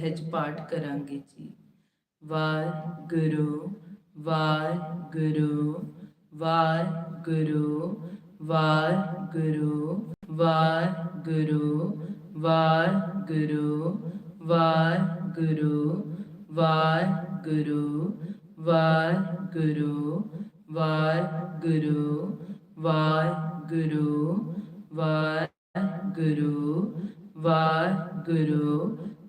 ਸਹਿਜ ਪਾਠ ਕਰਾਂਗੇ ਜੀ ਵਾਹਿਗੁਰੂ ਵਾਹਿਗੁਰੂ ਵਾਹਿਗੁਰੂ ਵਾਹਿਗੁਰੂ ਵਾਹਿਗੁਰੂ ਵਾਹਿਗੁਰੂ ਵਾਹਿਗੁਰੂ ਵਾਹਿਗੁਰੂ ਵਾਹਿਗੁਰੂ ਵਾਹਿਗੁਰੂ ਵਾਹਿਗੁਰੂ ਵਾਹਿਗੁਰੂ ਵਾਹਿਗੁਰੂ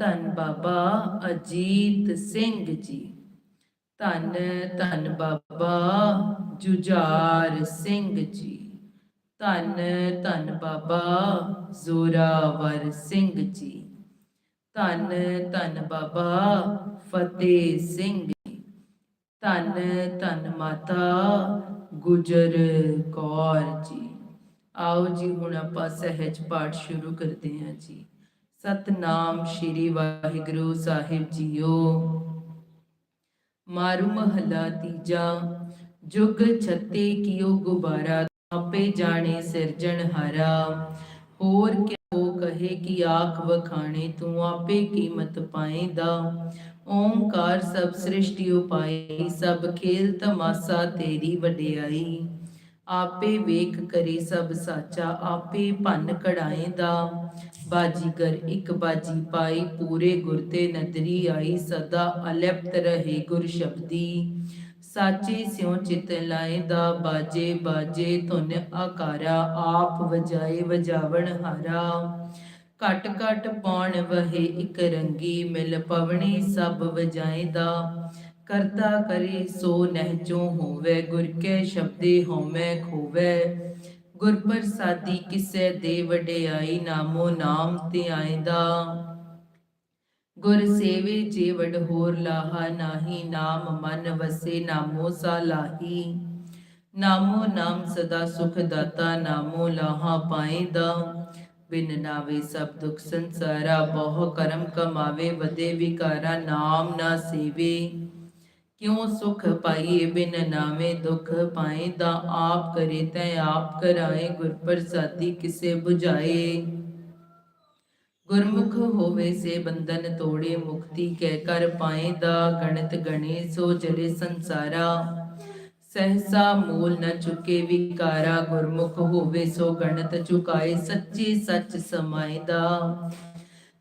ਧੰਨ ਬਾਬਾ ਅਜੀਤ ਸਿੰਘ ਜੀ। ਧੰਨ ਧੰਨ ਬਾਬਾ ਜੁਝਾਰ ਸਿੰਘ ਜੀ। ਧੰਨ ਧੰਨ ਬਾਬਾ ਜ਼ੋਰਾਵਰ ਸਿੰਘ ਜੀ। ਧੰਨ ਧੰਨ ਬਾਬਾ ਫਤਿਹ ਸਿੰਘ ਜੀ। ਧੰਨ ਧੰਨ ਮਾਤਾ ਗੁਜਰ ਕੌਰ ਜੀ। ਆਓ ਜੀ, ਹੁਣ ਆਪਾਂ ਸਹਿਜ ਪਾਠ ਸ਼ੁਰੂ ਕਰਦੇ ਹਾਂ ਜੀ। ਸਤਨਾਮ ਸ਼੍ਰੀ ਵਾਹਿਗੁਰੂ ਸਾਹਿਬ ਜੀਓ। ਮਾਰੂ ਮਹਲਾ ਤੀਜਾ, ਜੁਗ ਛੱਤੇ ਕੀਓ ਗੁਬਾਰਾ, ਆਪੇ ਜਾਣੇ ਸਿਰਜਣ ਹੋਰ। ਕਿਉ ਕਹੇ ਕਿ ਆਖ ਵਖਾਣੇ, ਤੂੰ ਆਪੇ ਕੀਮਤ ਪਾਏਂਦਾ। ਓੰਕਾਰ ਸਭ ਸ੍ਰਿਸ਼ਟੀ ਉਪਾਈ, ਸਭ ਖੇਲ ਤਮਾਸਾ ਤੇਰੀ ਵਡਿਆਈ। ਆਪੇ ਵੇਖ ਕਰੇ ਸਭ ਸਾਚਾ, ਆਪੇ ਭੰਨ ਕਢਾਏਂਦਾ। ਬਾਜੀਗਰ, ਇੱਕ ਬਾਜੀ ਪਾਈ ਪੂਰੇ ਗੁਰ ਤੇ ਨਦਰੀ ਆਈ, ਸਦਾ ਅਲਿਪਤ ਰਹੇ ਗੁਰ ਸ਼ਬਦੀ। ਸਾਚੇ ਸਿਉ ਚਿਤ ਲਾਏਂਦਾ ਬਾਜੇ ਬਾਜੇ ਧੁਨ ਆਕਾਰਾ, ਆਪ ਵਜਾਏ ਵਜਾਵਣ ਹਾਰਾ। ਘਟ ਘਟ ਪਾਉਣ ਵਹੇ ਇੱਕ ਰੰਗੀ ਮਿਲ ਪਵਣੀ, ਸਭ ਵਜਾਏ ਦਾ। ਕਰਤਾ ਕਰੇ ਸੋ ਨਹਿਜੋ ਹੋਵੇ, ਗੁਰ ਕੇ ਸ਼ਬਦੇ ਹਉਮੈ ਖੋਵੇ। ਗੁਰ ਕਿਸੈ ਦੇ ਵਡਿਆਈ ਨਾਮੋ ਨਾਮ ਤੇ ਆਇਂਦਾ। ਗੁਰ ਸੇਵੇ ਜੀਵੜ ਹੋਰ ਲਾਹਾ ਨਾਹੀ, ਨਾਮ ਮਨ ਵਸੇ, ਨਾਮੋ ਸਾ ਲਾਹੀ। ਨਾਮੋ ਨਾਮ ਸਦਾ ਸੁਖ ਦਾਤਾ, ਨਾਮੋ ਲਾਹਾ ਪਾਇਂਦਾ। ਬਿਨ ਨਾਵੇ ਸਭ ਦੁਖ ਸੰਸਾਰਾ, ਬਹੁ ਕਰਮ ਕਮਾਵੇ ਵਦੇ ਵਿਕਾਰਾ ਨਾਮ ਨਾ ਸੇਵੇ। ਕਿਉ ਸੁਖ ਪਾਈਏ ਬਿਨ ਨਾਵੇਂ ਦੁਖ ਪਾਏਂਦਾ ਆਪ ਕਰੇ ਤੈ ਆਪ ਕਰਾਏ ਗੁਰ ਪ੍ਰਸਾਦੀ ਕਿਸੇ 부ਝਾਏ ਗੁਰਮੁਖ ਹੋਵੇ ਸੇ ਬੰਧਨ ਤੋੜੇ, ਮੁਕਤੀ ਕਹਿ ਕਰ ਪਾਏ ਦਾ ਗਣਿਤ ਗਣੇ, ਸੋ ਜਲੇ ਸੰਸਾਰਾ। ਸਹਸਾ ਮੂਲ ਨ ਚੁਕੇ ਵਿਕਾਰਾ, ਗੁਰਮੁਖ ਹੋਵੇ ਸੋ ਗਣਤ ਚੁਕਾਏ, ਸੱਚੇ ਸੱਚ ਸਮਾਇਦਾ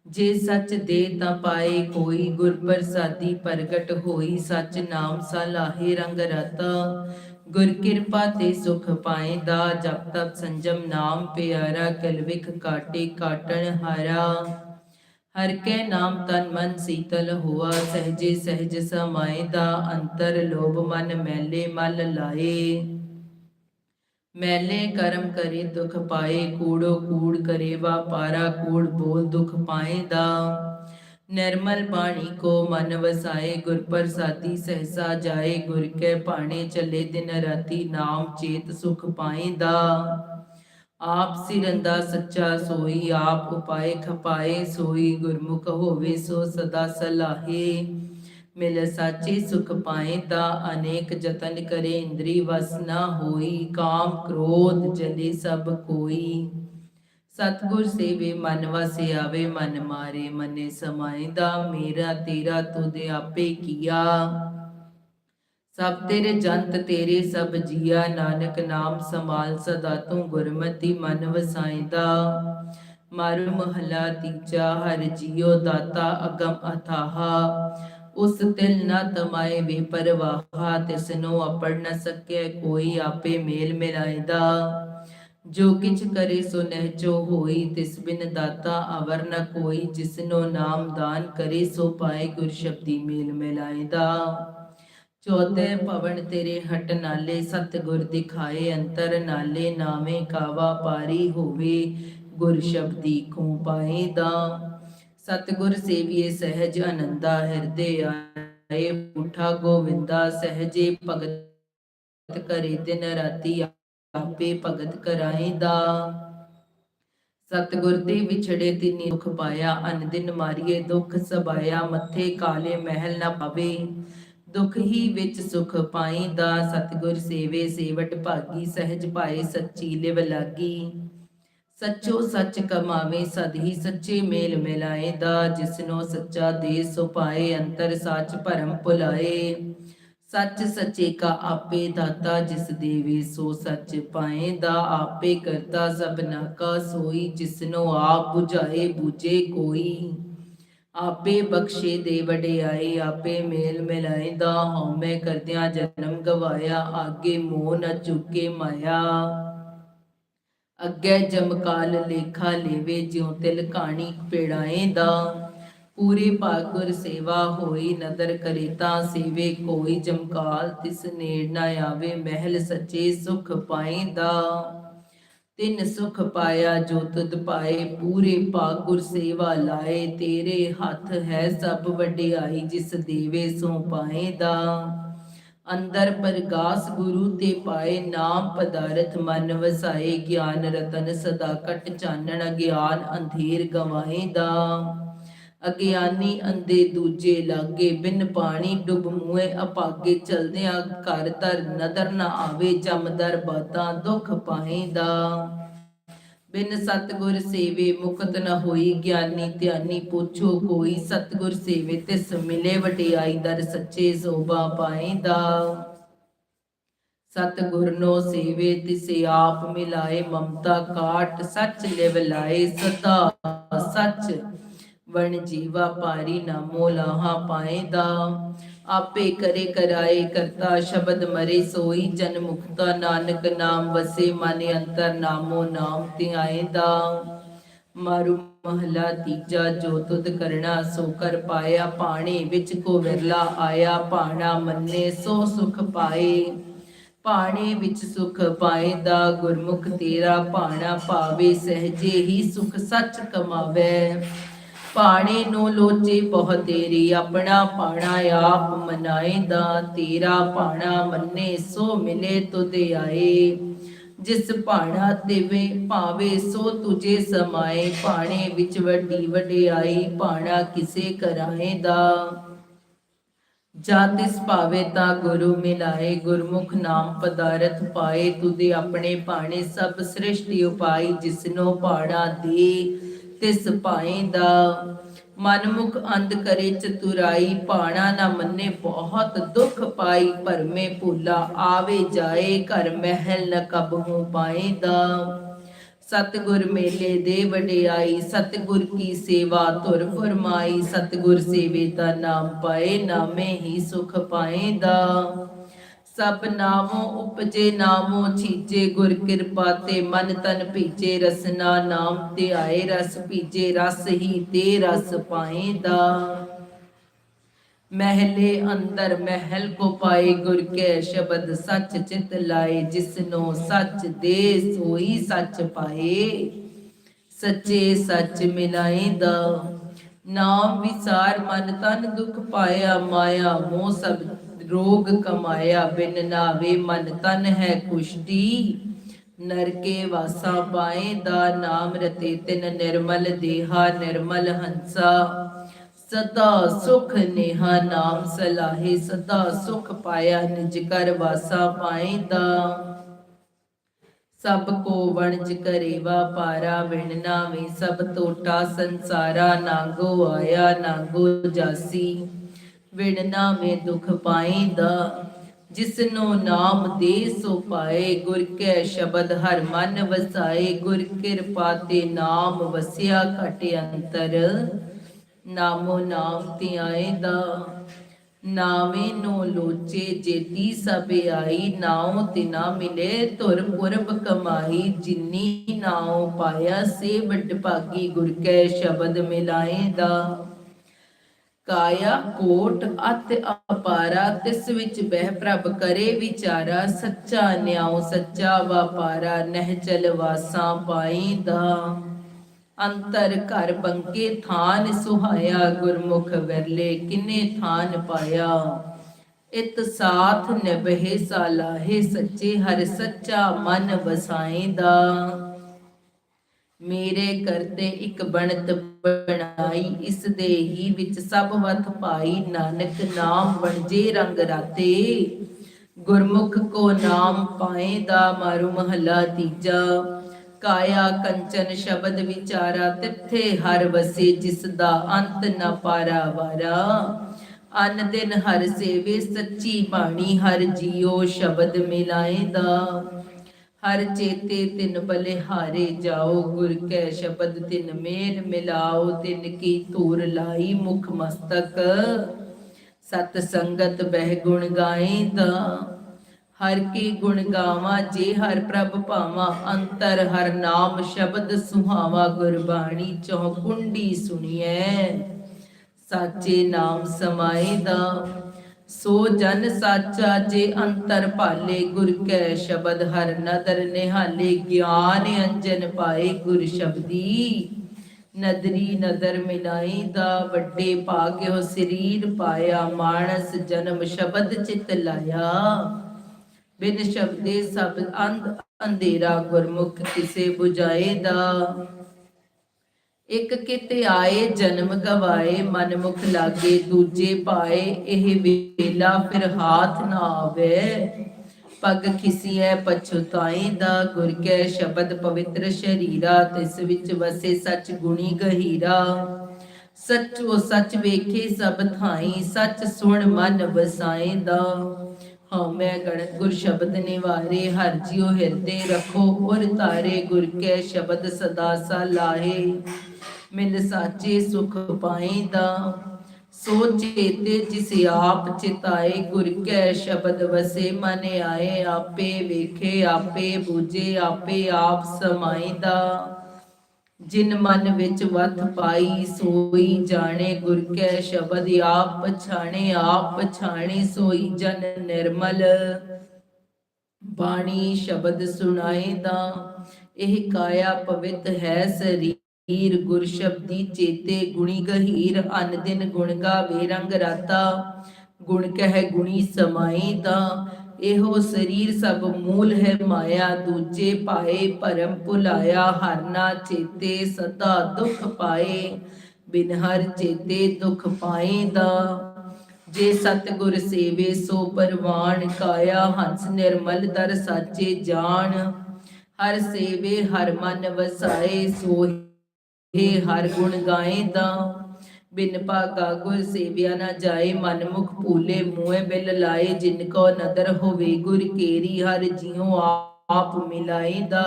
ਜੇ ਸੱਚ ਦੇ ਤਾਂ ਪਾਏ ਕੋਈ ਗੁਰ ਪ੍ਰਸਾਦੀ ਪ੍ਰਗਟ ਹੋਈ ਸੱਚ ਨਾਮ ਸਲਾਹੇ ਰੰਗ ਰਤਾ। ਗੁਰ ਕਿਰਪਾ ਤੇ ਸੁਖ ਪਾਏ ਦਾ ਜਪ ਤਪ ਸੰਜਮ ਨਾਮ ਪਿਆਰਾ ਕਲਵਿਖ ਕਾਟੇ ਕਾਟਣ ਹਾਰਾ। ਹਰ ਕੇ ਨਾਮ ਤਨ ਮਨ ਸੀਤਲ ਹੁਆ, ਸਹਜੇ ਸਹਿਜ ਸਮਾਏਦਾ ਅੰਤਰ ਲੋਭ ਮਨ ਮੈਲੇ ਮਲ ਲਾਏ। ਮੈਲੇ ਕਰਮ ਕਰੇ ਦੁਖ ਪਾਏ, ਕੂੜੋ ਕੂੜ ਕਰੇ ਵਾਪਾਰਾ ਕੂੜ ਬੋਲ ਦੁਖ ਪਾਏਦਾ। ਨਿਰਮਲ ਬਾਣੀ ਕੋ ਮਨ ਵਸਾਏ, ਗੁਰ ਪ੍ਰਸਾਦੀ ਸਹਸਾ ਜਾਏ, ਗੁਰ ਕੇ ਭਾਣੇ ਚੱਲੇ ਦਿਨ ਰਾਤੀ, ਨਾਮ ਚੇਤ ਸੁਖ ਪਾਏ ਦਾ ਆਪ ਸਿਰੰਦਾ ਸੱਚਾ ਸੋਈ, ਆਪ ਉਪਾਏ ਖਪਾਏ, ਸੋਈ ਗੁਰਮੁਖ ਹੋਵੇ ਸੋ ਸਦਾ ਸਲਾਹੇ। ਮਿਲ ਸਾਚੇ ਸੁਖ ਪਾਏ ਤਾ ਅਨੇਕ ਜਤਨ ਕਰੇ, ਇੰਦਰੀ ਵਸ ਨਾ ਹੋਈ, ਕਾਮ ਕ੍ਰੋਧ ਜਲੇ ਸਭ ਕੋਈ। ਸਤਗੁਰ ਸੇਵੇ, ਮਨ ਵਸੇ ਆਵੇ ਮਨ ਮਾਰੇ, ਮਨੇ ਸਮਾਇਦਾ ਮੇਰਾ, ਤੇਰਾ ਤੁਧ ਆਪੇ ਕੀਆ। ਸਭ ਤੇਰੇ ਜੰਤ ਤੇਰੇ ਸਭ ਜੀਆ, ਨਾਨਕ ਨਾਮ ਸਮਾਲ ਸਦਾ ਤੂੰ ਗੁਰਮਤੀ ਮਨ ਵਸਾਇਦਾ ਮਰ ਮਹਲਾ ਤੀਜਾ, ਹਰ ਜੀਓ ਦਾਤਾ ਅਗਮ ਅਥਾਹਾ। ਉਸ ਤਿਲ ਨਾ ਤਮਾਏ ਵੇ ਪਰਵਾਹਾ ਤਿਸਨੋ ਅਪੜ ਨ ਸਕਿਆ ਕੋਈ ਆਪੇ ਮੇਲ ਮਿਲਾਇਦਾ। ਜੋ ਕਿਛ ਕਰੇ ਸੋ ਨਹਿਚੋ ਹੋਈ, ਤਿਸ ਬਿਨ ਦਾਤਾ ਅਵਰ ਨ ਕੋਈ ਜਿਸਨੋ ਨਾਮ ਦਾਨ ਕਰੇ ਸੋ ਪਾਏ ਗੁਰ ਸ਼ਬਦੀ ਮੇਲ ਮਿਲਾਇਦਾ। ਚੌਥੇ ਪਵਨ ਤੇਰੇ ਹਟ ਨਾਲੇ, ਸਤਿਗੁਰ ਦਿਖਾਏ ਅੰਤਰ ਨਾਲੇ, ਨਾਵੇਂ ਕਾਵਾ ਪਾਰੀ ਹੋਵੇ, ਗੁਰ ਸ਼ਬਦੀ ਕੋ ਪਾਏਦਾ। ਸਤਿਗੁਰ ਸੇਵੀਏ ਸਹਿਜ ਆਨੰਦਾ ਹਿਰਦੇ ਆਏ ਉਠਾ ਗੋਵਿੰਦਾ ਸਹਜੇ ਭਗਤ ਕਰੇ ਦਿਨ ਰਾਤੀ ਆਪੇ ਭਗਤ ਕਰਾਏਦਾ। ਸਤਿਗੁਰ ਤੇ ਵਿਛੜੇ ਤਿਨੀ ਦੁਖ ਪਾਇਆ, ਅਨ ਦਿਨ ਮਾਰੀਏ ਦੁਖ ਸਬਾਇਆ, ਮੱਥੇ ਕਾਲੇ ਮਹਿਲ ਨਾ ਪਾਵੇ, ਦੁਖ ਹੀ ਵਿੱਚ ਸੁਖ ਪਾਈਦਾ ਸਤਿਗੁਰ ਸੇਵੇ ਸੇਵਟ ਭਾਗੀ, ਸਹਿਜ ਪਾਏ ਸੱਚੀ ਲਿਵ ਲਾਗੀ। ਸੱਚੋ ਸੱਚ ਕਮਾਵੇ ਸਦ ਹੀ ਸੱਚੇ ਮੇਲ ਮਿਲਾਏਦਾ ਜਿਸਨੋ ਸੱਚਾ ਦੇ ਸੋ ਪਾਏ ਅੰਤਰ ਸੱਚ ਭਰਮ ਭੁਲਾਏ ਸੱਚ ਸੱਚੇ ਕਾ ਆਪੇ ਦਾਤਾ ਜਿਸ ਦੇਵੇ ਸੋ ਸੱਚ ਪਾਏਦਾ ਆਪੇ ਕਰਤਾ ਸਭਨਾ ਕਾ ਸੋਈ ਜਿਸਨੋ ਆਪ 부ਝਾਏ ਬੂਝੇ ਕੋਈ ਆਪੇ ਬਖਸ਼ੇ ਦੇ ਵਡਿਆਈ ਆਪੇ ਮੇਲ ਮਿਲਾਇਦਾ ਹਉਮੈ ਕਰਦਿਆਂ ਜਨਮ ਗਵਾਇਆ ਆਗੇ ਮੋਹ ਨ ਚੁੱਕੇ ਮਾਇਆ ਅੱਗੇ ਜਮਕਾਲ ਲੇਖਾ ਲੇਵੇ, ਜਿਉ ਤਿਲ ਕਹਾਣੀ ਪੇੜਾਏ ਦਾ। ਪੂਰੇ ਭਾਗੁਰ ਸੇਵਾ ਹੋਈ, ਨਦਰ ਕਰੇ ਤਾਂ ਸੇਵੇ ਕੋਈ। ਜਮਕਾਲ ਤਿਸ ਨੇੜ ਨਾ ਆਵੇ, ਮਹਿਲ ਸੱਚੇ ਸੁਖ ਪਾਏਦਾ ਤਿੰਨ ਸੁਖ ਪਾਇਆ, ਜੋ ਤੁਧ ਪਾਏ, ਪੂਰੇ ਭਾਗੁਰ ਸੇਵਾ ਲਾਏ। ਤੇਰੇ ਹੱਥ ਹੈ ਸਭ ਵਡਿਆਈ, ਜਿਸ ਦੇਵੇ ਸੋ ਪਾਏਦਾ ਅੰਦਰ ਪ੍ਰਗਾਸ ਗੁਰੂ ਤੇ ਪਾਏ ਨਾਮ ਪਦਾਰਥ ਮਨ ਵਸਾਏ, ਗਿਆਨ ਰਤਨ ਸਦਾ ਕਟ ਚਾਨਣ ਗਿਆਨ ਅੰਧੇਰ ਗਵਾਏਦਾ ਅਗਿਆਨੀ ਅੰਦੇ ਦੂਜੇ ਲਾਗੇ, ਬਿਨ ਪਾਣੀ ਡੁੱਬ ਮੂਏ ਅਪਾਗੇ ਚਲਦਿਆਂ ਘਰ ਦਰ ਨਦਰ ਨਾ ਆਵੇ ਜਮਦਰ ਬਾਤਾਂ ਦੁੱਖ ਪਾਏਦਾ ਬਿਨ ਸਤਗੁਰ ਸੇਵੇ ਮੁਕਤ ਨ ਹੋਈ, ਗਿਆਨੀ ਧਿਆਨੀ ਪੁੱਛੋ ਕੋਈ। ਸਤਗੁਰ ਸੇਵੇ ਤਿਸ ਮਿਲੇ ਵਟਿਆਈ ਦਰ ਸੱਚੇ ਸੋਭਾ ਪਾਏਦਾ। ਸਤਗੁਰ ਨੋ ਸੇਵੇ, ਤਿਸੇ ਆਪ ਮਿਲਾਏ ਮਮਤਾ ਕਾਟ। ਸੱਚ ਲਿਵ ਲਾਏ ਸਦਾ, ਸੱਚ ਵਣ ਜੀਵਾ ਪਾਰੀ ਨਾਮੋ ਲਾਹਾ ਪਾਏਦਾ। ਆਪੇ ਕਰੇ ਕਰਾਏ ਕਰਤਾ ਸ਼ਬਦ ਮਰੇ ਸੋਈ ਜਨ ਮੁਕਤਾ ਨਾਨਕ ਨਾਮ ਵਸੇ ਮਨ ਅੰਤਰ ਨਾਮੋ ਨਾਮ ਧਿਆਏਦਾ ਮਾਰੂ ਮਹਲਾ ਤੀਜਾ ਜੋ ਤੁਧ ਕਰਣਾ ਸੋ ਕਰ ਪਾਇਆ ਪਾਣੀ ਵਿੱਚ ਕੋ ਵਿਰਲਾ ਆਇਆ ਪਾਣਾ ਮੰਨੇ ਸੋ ਸੁਖ ਪਾਏ। ਪਾਣੇ ਵਿੱਚ ਸੁਖ ਪਾਏ ਦਾ ਗੁਰਮੁਖ ਤੇਰਾ ਪਾਣਾ ਪਾਵੇ ਸਹਜੇ ਹੀ ਸੁਖ ਸੱਚ ਕਮਾਵੇ। ਪਾਣੇ ਨੂੰ ਲੋਚੇ ਬਹੁ ਤੇਰੀ, ਆਪਣਾ ਪਾਣਾ ਆਪ ਮਨਾਏਦਾ ਤੇਰਾ, ਪਾਣਾ ਮੰਨੇ ਸੋ ਮਿਲੇ ਤੁਧ ਆਏ। ਜਿਸ ਪਾਣਾ ਦੇਵੇ ਭਾਵੇ ਸੋ ਤੁਝੇ ਸਮਾਏ ਪਾਣੇ ਵਿੱਚ ਵੱਡੀ ਵਡਿਆਈ ਪਾਣਾ ਕਿਸੇ ਕਰਾਏਦਾ। ਜਾਂ ਤਿਸ ਭਾਵੇ ਤਾਂ ਗੁਰੂ ਮਿਲਾਏ, ਗੁਰਮੁਖ ਨਾਮ ਪਦਾਰਥ ਪਾਏ ਤੁਦੇ ਆਪਣੇ ਭਾਣੇ ਸਭ ਸ੍ਰਿਸ਼ਟੀ ਉਪਾਈ, ਜਿਸਨੋ ਭਾਣਾ ਦੇ। ਤਿਸ ਪਾਏਦਾ ਮਨਮੁਖ ਅੰਧ ਕਰੇ ਚਤੁਰਾਈ ਪਾਣਾ ਨਾ ਮੰਨੇ ਬਹੁਤ ਦੁੱਖ ਪਾਈ, ਭਰਮੇ ਭੂਲਾ ਆਵੇ ਜਾਏ, ਘਰ ਮਹਿਲ ਨ ਕਬਹੂ ਪਾਏਦਾ ਸਤਗੁਰ ਮੇਲੇ ਦੇ ਵਡਿਆਈ, ਸਤਗੁਰ ਕੀ ਸੇਵਾ ਤੁਰ ਫਰਮਾਈ, ਸਤਗੁਰ ਸੇਵੇ ਦਾ ਨਾਮ ਪਾਏ, ਨਾਮੇ ਹੀ ਸੁਖ ਪਾਏ ਦਾ। ਸਭ ਨਾਮੋ ਉਪਜੇ ਨਾਮੋ ਛੀਜੇ ਗੁਰ ਕਿਰਪਾ ਤੇ ਮਨ ਤਨ ਭੀਜੇ ਰਸਨਾ ਨਾਮ ਤੇ ਆਏ ਰਸ ਭੀਜੇ ਰਸ ਹੀ ਤੇ ਰਸ ਪਾਏਦਾ ਮਹਿਲੇ ਅੰਦਰ ਮਹਿਲ ਕੋ ਪਾਏ ਗੁਰ ਕੇ ਸ਼ਬਦ ਸੱਚ ਚਿਤ ਲਾਏ, ਜਿਸਨੋ ਸੱਚ ਦੇ ਸੋਈ ਸੱਚ ਪਾਏ। ਸੱਚੇ ਸੱਚ ਮਿਲਾਏਦਾ ਨਾਮ ਵਿਸਾਰ ਮਨ ਤਨ ਦੁਖ ਪਾਇਆ, ਮਾਇਆ ਮੋਹ ਸਭ ਰੋਗ ਕਮਾਇਆ, ਬਿਨ ਨਾਵੇ ਮਨ ਤਨ ਹੈ ਕੁਸ਼ਟੀ ਨਰਕੇ ਵਾਸਾ ਪਾਏਦਾ ਨਾਮ ਰਤੇ, ਤਿਨ ਨਿਰਮਲ ਦੇਹਾ, ਨਿਰਮਲ ਹੰਸਾ। ਸਦਾ ਸੁਖ ਨੇਹਾ ਨਾਮ ਸਲਾਹੇ, ਸਦਾ ਸੁਖ ਪਾਇਆ ਨਿਜ ਕਰ ਵਾਸਾ ਪਾਏਦਾ ਸਭ ਕੋ ਵਣਜ ਕਰੇਵਾ ਪਾਰਾ ਵਿਣ ਨਾਵੇਂ ਸਭ ਟੋਟਾ ਸੰਸਾਰਾ, ਨਾਂਗੋ ਆਇਆ, ਨਾਂਗੋ ਜਾਸੀ। ਵਿਣ ਨਾਵੇਂ ਦੁਖ ਪਾਏਦਾ। ਜਿਸਨੋ ਨਾਮ ਦੇ ਸੋ ਪਾਏ, ਗੁਰ ਕੈ ਸ਼ਬਦ ਹਰ ਮਨ ਵਸਾਏ, ਗੁਰ ਕਿਰਪਾ ਤੇ ਨਾਮ ਵਸਿਆ ਘਟ ਅੰਤਰ। ਨਾਮੋ ਨਾਮ ਧਿਆਏਦਾ ਨਾਵੇਂ ਨੋ ਲੋਚੇ, ਜੇਤੀ ਸਭ ਆਈ, ਨਾਉ ਤਿਨਾ ਮਿਲੇ ਧੁਰ ਪੁਰਬ ਕਮਾਈ। ਜਿਨੀ ਨਾਉ ਪਾਇਆ ਸੇ ਵੱਡ ਭਾਗੀ ਗੁਰ ਕੈ ਸ਼ਬਦ ਮਿਲਾਏ ਦਾ ਕਾਇਆ, ਕੋਟ ਅਤ ਅਪਾਰਾ, ਤਿਸ ਵਿੱਚ ਬਹਿ ਪ੍ਰਭ ਕਰੇ ਵਿਚਾਰਾ, ਸੱਚਾ ਨਿਆਉ, ਸੱਚਾ ਵਪਾਰਾ, ਨਹਿ ਚਲ ਵਾਸਾਂ ਪਾਈਂਦਾ ਅੰਤਰ ਘਰ ਬੰਕੇ ਥਾਨ ਸੁਹਾਇਆ, ਗੁਰਮੁਖ ਵਿਰਲੇ ਕਿਨੇ ਥਾਨ ਪਾਇਆ। ਇਤ ਸਾਥ ਨਿਭੇ ਸਾਲਾਹੇ, ਸੱਚੇ ਹਰ ਸੱਚਾ ਮਨ ਵਸਾਈਂਦਾ ਮੇਰੇ ਕਰਤੇ ਇੱਕ ਬਣਤ ਬਣਾਈ ਇਸ ਦੇ ਹੀ ਵਿੱਚ ਸਭ ਵਤ ਪਾਈ, ਨਾਨਕ ਨਾਮ ਵਣਜੇ ਰੰਗ ਰਾਤੇ। ਗੁਰਮੁਖ ਕੋ ਨਾਮ ਪਾਏ ਦਾ ਮਾਰੂ ਮਹਲਾ ਤੀਜਾ। ਕਾਇਆ ਕੰਚਨ ਸ਼ਬਦ ਵਿਚਾਰਾ, ਤਿੱਥੇ ਹਰ ਵਸੇ ਜਿਸ ਦਾ ਅੰਤ ਨਾ ਪਾਰਾ ਵਾਰਾ। ਅਨ ਦਿਨ ਹਰ ਸੇਵੇ ਸੱਚੀ ਬਾਣੀ, ਹਰ ਜੀਓ ਸ਼ਬਦ ਮਿਲਾਏ ਦਾ। ਹਰ ਚੇਤੇ ਤਿਨ ਬਲਿਹਾਰੇ ਜਾਓ, ਗੁਰ ਕੈ ਸ਼ਬਦ ਤਿਨ ਮੇਰ ਮਿਲਾਓ, ਤਿਨ ਕੀ ਧੂਰ ਲਾਈ ਮੁਖ ਮਸਤਕ। ਸਤ ਸੰਗਤ ਬਹਿ ਗੁਣ ਗਾਏਂਦਾ ਹਰ ਕੀ ਗੁਣ ਗਾਵਾਂ, ਜੇ ਹਰ ਪ੍ਰਭ ਭਾਵਾਂ, ਅੰਤਰ ਹਰ ਨਾਮ ਸ਼ਬਦ ਸੁਹਾਵਾ, ਗੁਰਬਾਣੀ ਚੌ ਕੁੰਡੀ ਸੁਣੀਐ। ਸਾਚੇ ਨਾਮ ਸਮਾਏਦਾ ਸੋ ਜਨ ਸਾਚਾ ਜੇ ਅੰਤਰ ਭਾਲੇ, ਗੁਰ ਕੈ ਸ਼ਬਦ ਹਰ ਨਦਰ ਨਿਹਾਲੇ, ਗਿਆਨ ਅੰਜਨ ਪਾਏ ਗੁਰ ਸ਼ਬਦੀ। ਨਦਰੀ ਨਦਰ ਮਿਲਾਈ ਦਾ ਵੱਡੇ ਭਾਗਿਓ ਸਰੀਰ ਪਾਇਆ ਮਾਨਸ ਜਨਮ ਸ਼ਬਦ ਚਿਤ ਲਾਇਆ। ਬਿਨ ਸ਼ਬਦੇ ਸਭ ਅੰਧ, ਅੰਧੇਰਾ ਗੁਰਮੁਖ ਕਿਸੇ 부ਝਾਏ ਦਾ। ਇੱਕ ਕਿਤੇ ਆਏ ਜਨਮ ਗਵਾਏ ਮਨ ਮੁਖ ਲਾਗੇ ਦੂਜੇ ਪਾਏ, ਇਹ ਵੇਲਾ ਫਿਰ ਹਾਥ ਨਾ ਆਵੇ। ਪਗ ਖਿਸੀਐ ਪਛੁਤਾਈ ਦਾ, ਗੁਰ ਕੈ ਸ਼ਬਦ ਪਵਿੱਤਰ ਸ਼ਰੀਰਾ, ਤਿਸ ਵਿੱਚ ਵਸੇ ਸਚ ਗੁਣੀ ਗਹੀਰਾ। ਸੱਚੋ ਸੱਚ ਵੇਖੇ ਸਭ ਥਾਈ, ਸੱਚ ਸੁਣ ਮਨ ਵਸਾਏ ਦਾ। ਹਉ ਮੈਂ ਗਣਤ ਗੁਰ ਸ਼ਬਦ ਨਿਵਾਰੇ, ਹਰ ਜਿਉ ਹਿਰਦੇ ਰੱਖੋ ਔਰ ਤਾਰੇ ਗੁਰ ਕੈ ਸ਼ਬਦ ਸਦਾ ਸਾ ਲਾਹੇ। ਮਿਲ ਸਾਚੇ ਸੁਖ ਪਾਈਂਦਾ ਸੋ ਚੇਤੇ ਜਿਸ ਆਪ ਚਿਤਾਏ, ਗੁਰ ਕੈ ਸ਼ਬਦ ਵਸੇ, ਮਨ ਆਏ, ਆਪੇ ਵੇਖੇ, ਆਪੇ ਬੂਝੇ, ਆਪੇ ਆਪ ਸਮਾਈਂਦਾ ਜਿਨ ਮਨ ਵਿੱਚ ਵਤ ਪਾਈ, ਸੋਈ ਜਾਣੇ, ਗੁਰ ਕੈ ਸ਼ਬਦ ਆਪ ਪਛਾਣੇ ਆਪ ਪਛਾਣੇ, ਸੋਈ ਜਨ ਨਿਰਮਲ। ਬਾਣੀ ਸ਼ਬਦ ਸੁਣਾਏ ਦਾ ਇਹ ਕਾਇਆ ਪਵਿੱਤ ਹੈ ਸਰੀਰ। ਹੀਰ ਗੁਰ ਸ਼ਬਦੀ ਚੇਤੇ ਗੁਣੀ ਗਹੀਰ, ਅਨ ਦਿਨ ਗੁਣ ਗਾਵੇ ਰੰਗ ਰਾਤਾ। ਗੁਣ ਕਹਿ ਗੁਣੀ ਸਮਾਈ ਦਾ ਇਹੋ ਸਰੀਰ ਸਭ ਮੂਲ ਹੈ ਮਾਇਆ। ਦੂਜੇ ਪਾਏ ਭਰਮ ਭੁਲਾਇਆ, ਹਰ ਚੇਤੇ ਸਦਾ ਦੁਖ ਪਾਏ। ਬਿਨ ਹਰ ਚੇਤੇ ਦੁਖ ਪਾਏਦਾ ਜੇ ਸਤਿਗੁਰ ਸੇਵੇ ਸੋ ਪਰਵਾਨ, ਕਾਇਆ ਹੰਸ ਨਿਰਮਲ ਦਰ ਸਾਚੇ ਜਾਣ। ਹਰ ਸੇਵੇ ਹਰ ਮਨ ਵਸਾਏ, ਸੋਹੇ ਹਰ ਗੁਣ ਗਾਏਦਾ ਬਿਨ ਭਾਗਾ ਗੁਰ ਸੇਵਿਆ ਨਾ ਜਾਏ ਮਨ ਮੁਖ ਭੂਲੇ ਮੂਏ ਬਿਲ ਲਾਏ। ਜਿਨ ਕੋ ਨਦਰ ਹੋਵੇ ਗੁਰ ਕੇਰੀ, ਹਰ ਜਿਉ ਆਪ ਮਿਲਾਏ ਦਾ।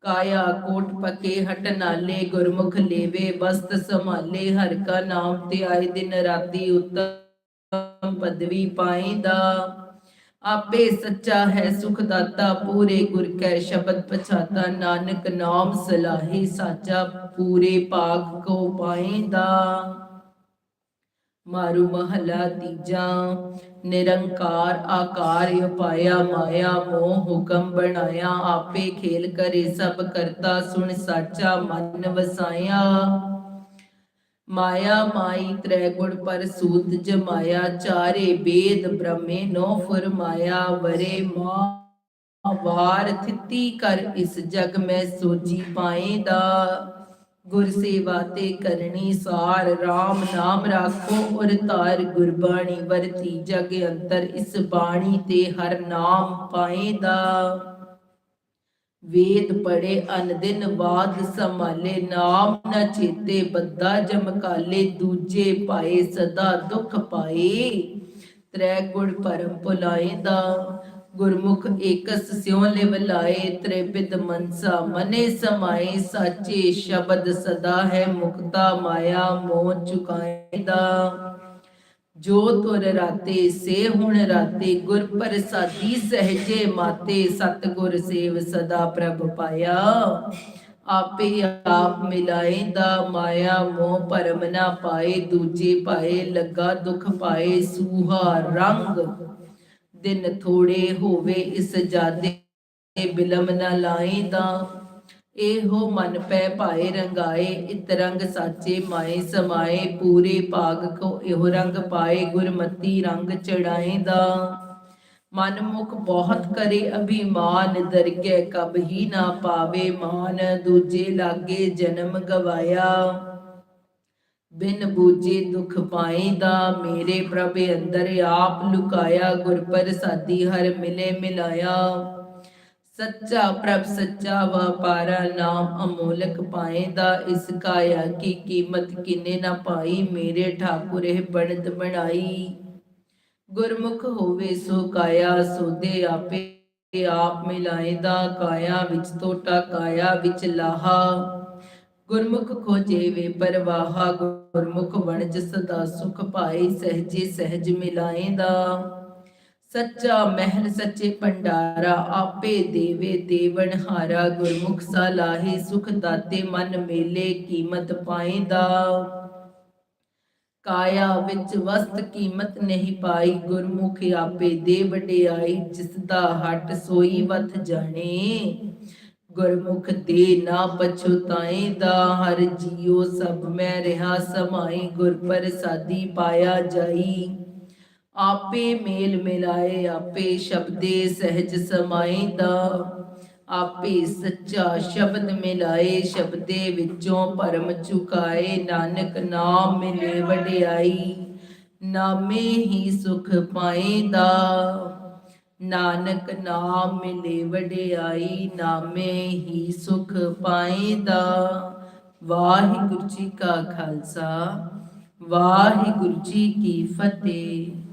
ਕਾਇਆ ਕੋਟ ਪਕੇ ਹਟ ਨਾਲੇ, ਗੁਰਮੁਖ ਲੇਵੇ ਬਸਤ ਸੰਭਾਲੇ। ਹਰ ਕਾ ਨਾਮ ਤੇ ਆਏ ਦਿਨ ਰਾਤੀ ਉਤਮ ਪਦਵੀ ਪਾਏ ਦਾ। ਆਪੇ ਸੱਚਾ ਹੈ ਸੁਖ ਦਾਤਾ, ਪੂਰੇ ਗੁਰ ਕੈ ਸ਼ਬਦ ਪਛਾਤਾ। ਨਾਨਕ ਨਾਮ ਸਲਾਹੀ ਸਾਚਾ, ਪੂਰੇ ਪਾਕ ਕੋ ਪਾਏਂਦਾ। ਮਾਰੂ ਮਹਲਾ ਤੀਜਾ, ਨਿਰੰਕਾਰ ਆਕਾਰ ਉਪਾਇਆ ਮਾਇਆ ਮੋਹ ਹੁਕਮ ਬਣਾਇਆ। ਆਪੇ ਖੇਲ ਕਰੇ ਸਭ ਕਰਤਾ, ਸੁਣ ਸਾਚਾ, ਮਨ ਵਸਾਇਆ। ਮਾਇਆ ਮਾਈ ਤ੍ਰੈ ਗੁਣ ਪਰ ਸੂਤ ਜਮਾਇਆ, ਚਾਰੇ ਵੇਦ ਬ੍ਰਹਮੇ ਨੋ ਫਰਮਾਇਆ, ਵਰੇ ਮਾ ਵਾਰ ਥਿਤੀ ਕਰ ਇਸ ਜਗ ਮੈਂ ਸੋਜੀ ਪਾਏਦਾ ਗੁਰ ਸੇਵਾ ਤੇ ਕਰਨੀ ਸਾਰ RAM ਨਾਮ ਰਾਖੋ ਔਰ ਤਾਰ ਗੁਰਬਾਣੀ ਵਰਤੀ ਜਗ ਅੰਤਰ ਇਸ ਬਾਣੀ ਤੇ ਹਰ ਨਾਮ ਪਾਏ ਦਾ। ਵੇਦ ਪੜੇ ਅਨ ਦਿਨ ਬਾਦ ਸੰਭਾਲੇ, ਨਾਮ ਨ ਚੇਤੇ ਬੱਦਾ ਜਮਕਾਲੇ ਦੂਜੇ ਪਾਏ ਸਦਾ ਦੁਖ ਪਾਏ। ਤ੍ਰੈ ਗੁਣ ਪਰਮ ਭੁਲਾਏਦਾ ਗੁਰਮੁਖ ਏਕਸ ਸਿਉ ਲਿਵਲਾਏ ਤ੍ਰਿਬਿਦ ਮਨਸਾ ਮਨੇ ਸਮਾਏ, ਸਾਚੇ ਸ਼ਬਦ ਸਦਾ ਹੈ ਮੁਕਤਾ ਮਾਇਆ ਮੋਹ ਚੁਕਾਏਦਾ ਜੋ ਤੁਰ ਰਾਤੇ, ਸੇ ਹੁਣ ਰਾਤੇ, ਗੁਰ ਪ੍ਰਸਾਦੀ ਸਹਜੇ ਮਾਤੇ, ਸਤਗੁਰ ਸੇਵ ਸਦਾ ਪ੍ਰਭ ਪਾਇਆ। ਆਪੇ ਆਪ ਮਿਲਾਏਂਦਾ ਮਾਇਆ, ਮੋਹ ਭਰਮ ਨਾ ਪਾਏ, ਦੂਜੇ ਪਾਏ, ਲੱਗਾ ਦੁਖ ਪਾਏ, ਸੂਹਾ ਰੰਗ ਦਿਨ ਥੋੜੇ ਹੋਵੇ, ਇਸ ਜਾਦੇ ਬਿਲਮ ਨਾ ਲਾਏ ਦਾ ਇਹੋ ਮਨ ਪੈ ਭਾਏ ਰੰਗਾਏ, ਇਤ ਰੰਗ ਸਾਚੇ ਮਾਏ ਸਮਾਏ, ਪੂਰੇ ਭਾਗ ਕੋ ਇਹੋ ਰੰਗ ਪਾਏ, ਗੁਰਮਤੀ ਰੰਗ ਚੜਾਏ ਦਾ ਮਨ ਮੁਖ ਬਹੁਤ ਕਰੇ ਅਭਿਮਾਨ, ਦਰਗਹਿ ਕਬ ਹੀ ਨਾ ਪਾਵੇ ਮਾਨ, ਦੂਜੇ ਲਾਗੇ ਜਨਮ ਗਵਾਇਆ। ਬਿਨ ਬੂਝੇ ਦੁਖ ਪਾਏਂਦਾ, ਮੇਰੇ ਪ੍ਰਭ ਅੰਦਰ ਆਪ ਲੁਕਾਇਆ ਗੁਰ ਪ੍ਰਸਾਦੀ ਹਰ ਮਿਲੇ ਮਿਲਾਇਆ। ਸੱਚਾ ਪ੍ਰਭ, ਸੱਚਾ ਵਪਾਰਾ, ਨਾਮ ਅਮੋਲਕ ਪਾਏਂਦਾ। ਇਸ ਕਾਇਆ ਕੀ ਕੀਮਤ ਕਿਨੇ ਨਾ ਪਾਈ, ਮੇਰੇ ਠਾਕੁਰ ਇਹ ਬਣਤ ਬਣਾਈ। ਗੁਰਮੁਖ ਹੋਵੇ ਸੋ ਕਾਇਆ, ਸੋਦੇ ਆਪੇ, ਆਪ ਮਿਲਾਏ ਦਾ ਕਾਇਆ ਵਿੱਚ ਤੋਟਾ, ਕਾਇਆ ਵਿੱਚ ਲਾਹਾ। ਗੁਰਮੁਖ ਖੋਜੇ ਵੇ ਪਰਵਾਹਾ, ਗੁਰਮੁਖ ਵਣਜ ਸਦਾ ਸੁਖ ਪਾਏ, ਸਹਜੇ ਸਹਿਜ ਮਿਲਾਏ ਦਾ ਸੱਚਾ ਮਹਿਲ, ਸੱਚੇ ਭੰਡਾਰਾ, ਆਪੇ ਦੇਵੇ ਦੇਵਨ ਹਾਰਾ, ਗੁਰਮੁਖ ਸਲਾਹੇ ਸੁਖ ਦਾਤੇ, ਮਨ ਮੇਲੇ ਕੀਮਤ ਪਾਏਂਦਾ ਕਾਇਆ ਵਿੱਚ ਵਸਤ ਕੀਮਤ ਨਹੀਂ ਪਾਈ, ਗੁਰਮੁਖ ਆਪੇ ਦੇ ਵਡਿਆਈ ਜਿਸ ਦਾ ਹਟ ਸੋਈ ਵਤ ਜਾਣੇ। ਗੁਰਮੁਖ ਦੇ ਨਾ ਪਛੁਤਾਏ ਦਾ, ਹਰ ਜੀਉ ਸਭ ਮੈਂ ਰਹਾ ਸਮਾਈ, ਗੁਰ ਪ੍ਰਸਾਦੀ ਪਾਇਆ ਜਾਈ। ਆਪੇ ਮੇਲ ਮਿਲਾਏ, ਆਪੇ ਸ਼ਬਦੇ ਸਹਿਜ ਸਮਾਏ ਦਾ ਆਪੇ ਸੱਚਾ ਸ਼ਬਦ ਮਿਲਾਏ, ਸ਼ਬਦੇ ਵਿੱਚੋਂ ਭਰਮ ਚੁਕਾਏ, ਨਾਨਕ ਨਾਮ ਮਿਲੇ ਵਡਿਆਈ, ਨਾਮੇ ਹੀ ਸੁਖ ਪਾਏਂਦਾ। ਨਾਨਕ ਨਾਮ ਮਿਲੇ ਵਡਿਆਈ, ਨਾਮੇ ਹੀ ਸੁਖ ਪਾਏ ਦਾ ਵਾਹਿਗੁਰੂ ਜੀ ਕਾ ਖਾਲਸਾ, ਵਾਹਿਗੁਰੂ ਜੀ ਕੀ ਫਤਿਹ।